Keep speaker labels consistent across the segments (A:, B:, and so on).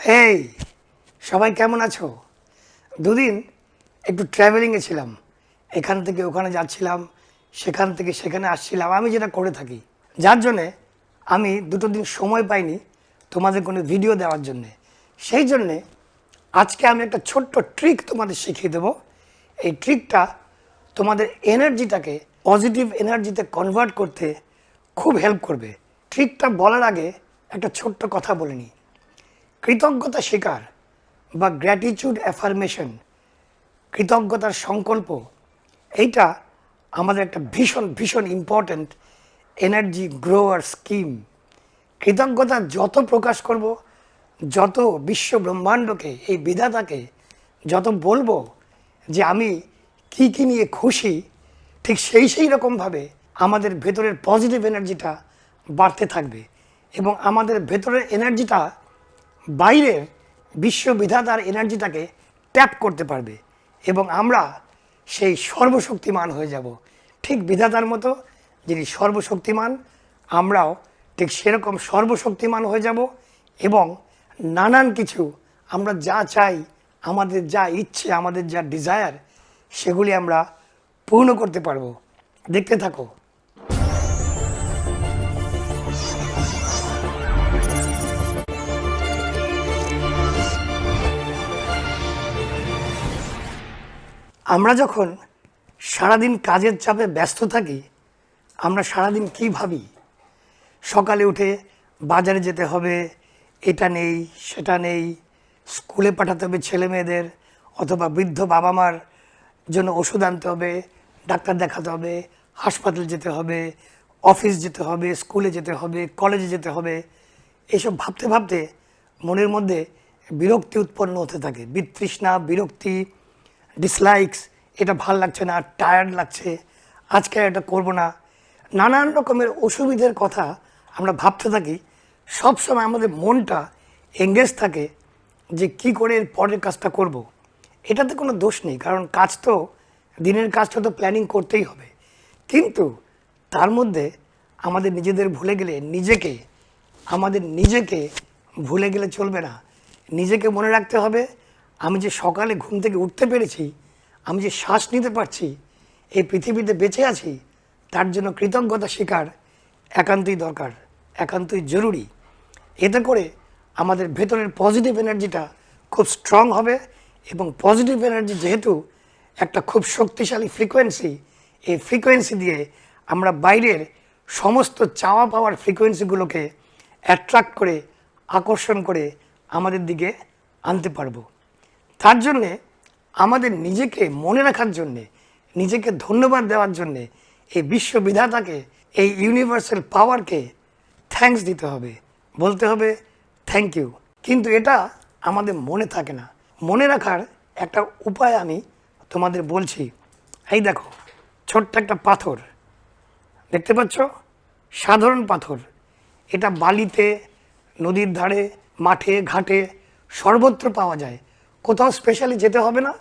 A: হেই সবাই কেমন আছো? দুদিন একটু ট্রাভেলিংয়ে ছিলাম। এখান থেকে ওখানে যাচ্ছিলাম, সেখান থেকে সেখানে আসছিলাম, আমি যেটা করে থাকি। যার জন্যে আমি দুটো দিন সময় পাইনি তোমাদের কোনো ভিডিও দেওয়ার জন্যে। সেই জন্যে আজকে আমি একটা ছোট্ট ট্রিক তোমাদের শিখিয়ে দেবো। এই ট্রিকটা তোমাদের এনার্জিটাকে পজিটিভ এনার্জিতে কনভার্ট করতে খুব হেল্প করবে। ট্রিকটা বলার আগে একটা ছোট্ট কথা বলে নিই। কৃতজ্ঞতা স্বীকার বা গ্র্যাটিটিউড অ্যাফার্মেশন কৃতজ্ঞতার সংকল্প, এইটা আমাদের একটা ভীষণ ভীষণ ইম্পর্ট্যান্ট এনার্জি গ্রোয়ার স্কিম কৃতজ্ঞতা যত প্রকাশ করব, যত বিশ্ব ব্রহ্মাণ্ডকে, এই বিধাতাকে যত বলব যে আমি কী কী নিয়ে খুশি, ঠিক সেই সেই রকমভাবে আমাদের ভেতরের পজিটিভ এনার্জিটা বাড়তে থাকবে এবং আমাদের ভেতরের এনার্জিটা বাইরের বিশ্ববিধাতার এনার্জিটাকে ট্যাপ করতে পারবে এবং আমরা সেই সর্বশক্তিমান হয়ে যাব। ঠিক বিধাতার মতো যিনি সর্বশক্তিমান, আমরাও ঠিক সেরকম সর্বশক্তিমান হয়ে যাব এবং নানান কিছু আমরা যা চাই, আমাদের যা ইচ্ছে, আমাদের যা ডিজায়ার সেগুলি আমরা পূর্ণ করতে পারব। দেখতে থাকো। আমরা যখন সারাদিন কাজের চাপে ব্যস্ত থাকি, আমরা সারাদিন কি ভাবি? সকালে উঠে বাজারে যেতে হবে, এটা নেই, সেটা নেই, স্কুলে পাঠাতে হবে ছেলে মেয়েদের, অথবা বৃদ্ধ বাবা মার জন্য ওষুধ আনতে হবে, ডাক্তার দেখাতে হবে, হাসপাতাল যেতে হবে, অফিস যেতে হবে, স্কুলে যেতে হবে, কলেজে যেতে হবে, এসব ভাবতে ভাবতে মনের মধ্যে বিরক্তি উৎপন্ন হতে থাকে, বিতৃষ্ণা, বিরক্তি ডিসলাইকস এটা ভালো লাগছে না টায়ার্ড লাগছে, আজকে এটা করব না। নানান রকমের অসুবিধের কথা আমরা ভাবতে থাকি। সবসময় আমাদের মনটা এঙ্গেজ থাকে যে কি করে এর পরের কাজটা করব। এটাতে কোনো দোষ নেই, কারণ কাজ তো, দিনের কাজটা তো প্ল্যানিং করতেই হবে। কিন্তু তার মধ্যে আমাদের নিজেদের ভুলে গেলে নিজেকে, আমাদের নিজেকে ভুলে গেলে চলবে না। নিজেকে মনে রাখতে হবে আমি যে সকালে ঘুম থেকে উঠতে পেরেছি, আমি যে শ্বাস নিতে পারছি, এই পৃথিবীতে বেঁচে আছি, তার জন্য কৃতজ্ঞতা স্বীকার একান্তই দরকার, একান্তই জরুরি। এতে করে আমাদের ভেতরের পজিটিভ এনার্জিটা খুব স্ট্রং হবে এবং পজিটিভ এনার্জি যেহেতু একটা খুব শক্তিশালী ফ্রিকোয়েন্সি এই ফ্রিকোয়েন্সি দিয়ে আমরা বাইরের সমস্ত চাওয়া পাওয়ার ফ্রিকোয়েন্সিগুলোকে অ্যাট্রাক্ট করে, আকর্ষণ করে আমাদের দিকে আনতে পারব। তার জন্যে আমাদের নিজেকে মনে রাখার জন্যে, নিজেকে ধন্যবাদ দেওয়ার জন্যে এই বিশ্ববিধাতাকে এই ইউনিভার্সাল পাওয়ারকে থ্যাঙ্কস দিতে হবে। বলতে হবে থ্যাংক ইউ কিন্তু এটা আমাদের মনে থাকে না। মনে রাখার একটা উপায় আমি তোমাদের বলছি। এই দেখো, ছোট্ট একটা পাথর। দেখতে পাচ্ছ? সাধারণ পাথর। এটা বালিতে, নদীর ধারে, মাঠে, ঘাটে সর্বত্র পাওয়া যায়। কোথাও স্পেশালি যেতে হবে না,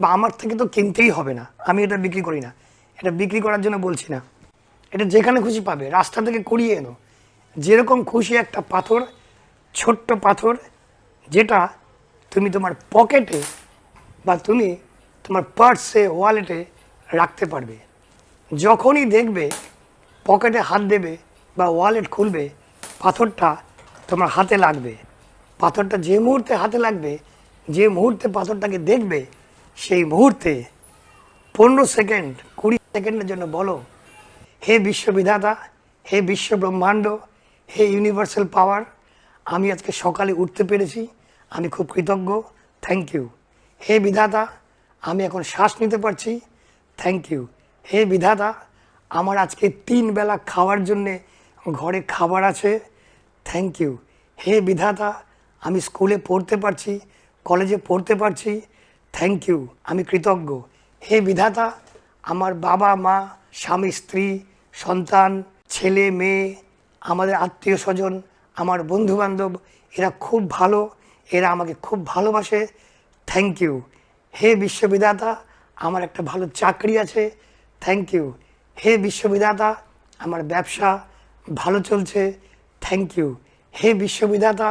A: বা আমার থেকে তো কিনতেই হবে না। আমি এটা বিক্রি করি না। এটা বিক্রি করার জন্য বলছি না। এটা যেখানে খুশি পাবে, রাস্তা থেকে কুড়িয়ে এনো। যেরকম খুশি একটা পাথর, ছোট্ট পাথর, যেটা তুমি তোমার পকেটে বা তুমি তোমার পার্সে ওয়ালেটে রাখতে পারবে। যখনই দেখবে পকেটে হাত দেবে বা ওয়ালেট খুলবে, পাথরটা তোমার হাতে লাগবে। পাথরটা যে মুহূর্তে হাতে লাগবে যে মুহূর্তে পাথরটাকে দেখবে, সেই মুহূর্তে পনেরো সেকেন্ড, কুড়ি সেকেন্ডের জন্য বলো, হে বিশ্ববিধাতা, হে বিশ্ব ব্রহ্মাণ্ড হে ইউনিভার্সাল পাওয়ার, আমি আজকে সকালে উঠতে পেরেছি, আমি খুব কৃতজ্ঞ, থ্যাংক ইউ। হে বিধাতা, আমি এখন শ্বাস নিতে পারছি, থ্যাংক ইউ। হে বিধাতা, আমার আজকে তিন বেলা খাওয়ার জন্যে ঘরে খাবার আছে, থ্যাংক ইউ। হে বিধাতা, আমি স্কুলে পড়তে পারছি কলেজে পড়তে পারছি। থ্যাংক ইউ আমি কৃতজ্ঞ। হে বিধাতা, আমার বাবা, মা, স্বামী, স্ত্রী, সন্তান, ছেলে, মেয়ে, আমাদের আত্মীয় স্বজন, আমার বন্ধু বান্ধব এরা খুব ভালো, এরা আমাকে খুব ভালোবাসে। থ্যাংক ইউ হে বিশ্ববিধাতা, আমার একটা ভালো চাকরি আছে। থ্যাংক ইউ হে বিশ্ববিধাতা, আমার ব্যবসা ভালো চলছে। থ্যাংক ইউ হে বিশ্ববিধাতা,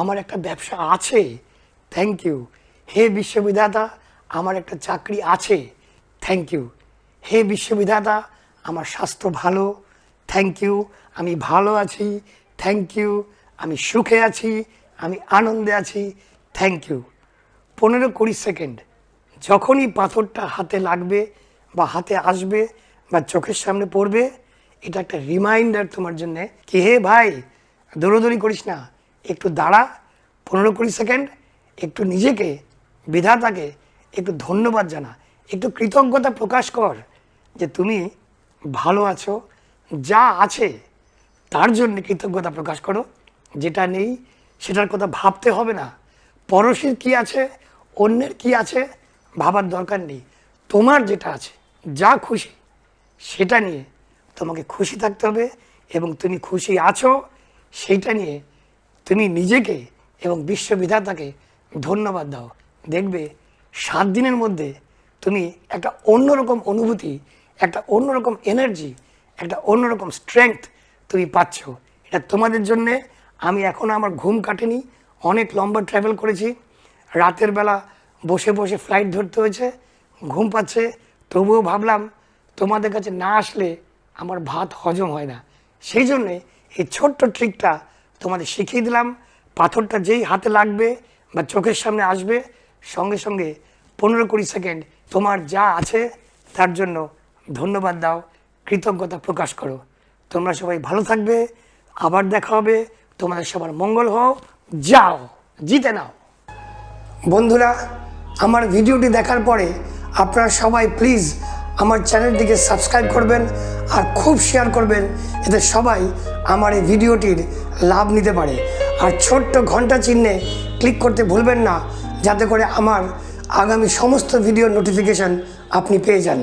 A: আমার একটা ব্যবসা আছে। থ্যাংক ইউ হে বিশ্ববিধাতা, আমার একটা চাকরি আছে। থ্যাংক ইউ হে বিশ্ববিধাতা, আমার স্বাস্থ্য ভালো। থ্যাংক ইউ আমি ভালো আছি। থ্যাংক ইউ আমি সুখে আছি। আমি আনন্দে আছি। থ্যাংক ইউ পনেরো কুড়ি সেকেন্ড। যখনই পাথরটা হাতে লাগবে বা হাতে আসবে বা চোখের সামনে পড়বে, এটা একটা রিমাইন্ডার তোমার জন্যে। কি হে ভাই? দৌড়োদৌড়ি করিস না। একটু দাঁড়া। পনেরো কুড়ি সেকেন্ড। একটু নিজেকে, বিধাতাকে একটু ধন্যবাদ জানা, একটু কৃতজ্ঞতা প্রকাশ কর যে তুমি ভালো আছো, যা আছে তার জন্য কৃতজ্ঞতা প্রকাশ করো। যেটা নেই সেটার কথা ভাবতে হবে না। পরশের কি আছে, অন্যের কি আছে ভাবার দরকার নেই। তোমার যেটা আছে, যা খুশি, সেটা নিয়ে তোমাকে খুশি থাকতে হবে এবং তুমি খুশি আছো সেইটা নিয়ে তুমি নিজেকে এবং বিশ্ববিধাতাকে ধন্যবাদ দাও। দেখবে সাত দিনের মধ্যে তুমি একটা অন্যরকম অনুভূতি, একটা অন্যরকম এনার্জি একটা অন্যরকম স্ট্রেংথ তুমি পাচ্ছ। এটা তোমাদের জন্যে। আমি এখনও আমার ঘুম কাটেনি, অনেক লম্বা ট্রাভেল করেছি। রাতের বেলা বসে বসে ফ্লাইট ধরতে হয়েছে, ঘুম পাচ্ছে। তবুও ভাবলাম, তোমাদের কাছে না আসলে আমার ভাত হজম হয় না। সেই জন্যে এই ছোট্ট ট্রিকটা তোমাদের শিখিয়ে দিলাম। পাথরটা যেই হাতে লাগবে বা চোখের সামনে আসবে, সঙ্গে সঙ্গে পনেরো কুড়ি সেকেন্ড তোমার যা আছে তার জন্য ধন্যবাদ দাও, কৃতজ্ঞতা প্রকাশ করো। তোমরা সবাই ভালো থাকবে, আবার দেখা হবে, তোমাদের সবার মঙ্গল হও, যাও, জিতে নাও। বন্ধুরা, আমার ভিডিওটি দেখার পরে আপনারা সবাই প্লিজ আমার চ্যানেলটিকে সাবস্ক্রাইব করবেন আর খুব শেয়ার করবেন, এতে সবাই আমার এই ভিডিওটির লাভ নিতে পারে। আর ছোট্ট ঘণ্টা চিহ্নে ক্লিক করতে ভুলবেন না যাতে করে আমার আগামী সমস্ত ভিডিও নোটিফিকেশান আপনি পেয়ে যান।